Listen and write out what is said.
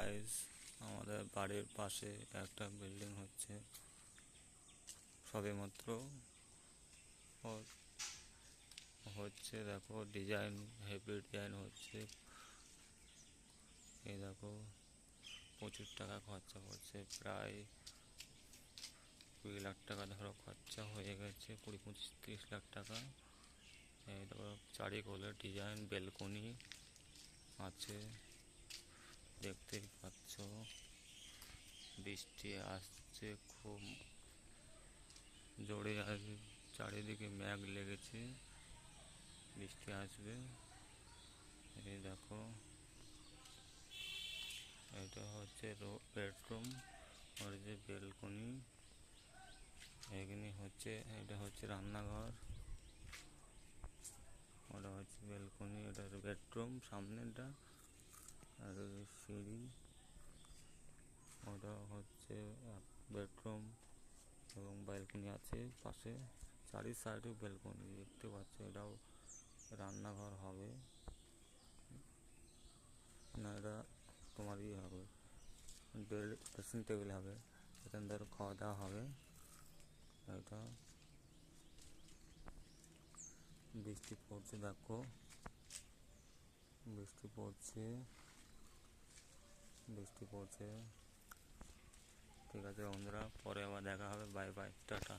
Guys আমাদের বাড়ির পাশে একটা বিল্ডিং হচ্ছে। সবেমাত্র হ- হচ্ছে দেখো ডিজাইন হেভি ডিজাইন হচ্ছে। এই দেখো প্রচুর টাকা খরচা করছে। প্রায় কুড়ি লাখ টাকা ধরো খরচা হয়ে গেছে, কুড়ি, পঁচিশ, তিরিশ লাখ টাকা। এই দেখো চারিকোলে ডিজাইন বেলকনি আছে। দেখতেই পাচ্ছ। বৃষ্টি আসছে খুব। জোরে আস চারিদিকে মেঘ লেগেছে। বৃষ্টি আসবে। এই দেখো। এটা হচ্ছে বেডরুম। আর যে বেলকনি। এখানে হচ্ছে, এটা হচ্ছে রান্নাঘর। ওটা হচ্ছে বেলকনি, এটা বেডরুম। সামনেটা আর সিঁড়ি ওটা হচ্ছে বেডরুম এবং ব্যালকনি আছে পাশে। চারি সাইডে ব্যালকনি, দেখতে পাচ্ছ এটাও রান্নাঘর হবে। না, এটা তোমার ইয়ে হবে ড্রেসিং টেবিল হবে। এখান ধরো খাওয়া দাওয়া হবে। এটা বৃষ্টি পড়ছে, দেখো। বৃষ্টি পড়ছে। বৃষ্টি পড়ছে ঠিক আছে বন্ধুরা পরে আবার দেখা হবে। Bye bye tata.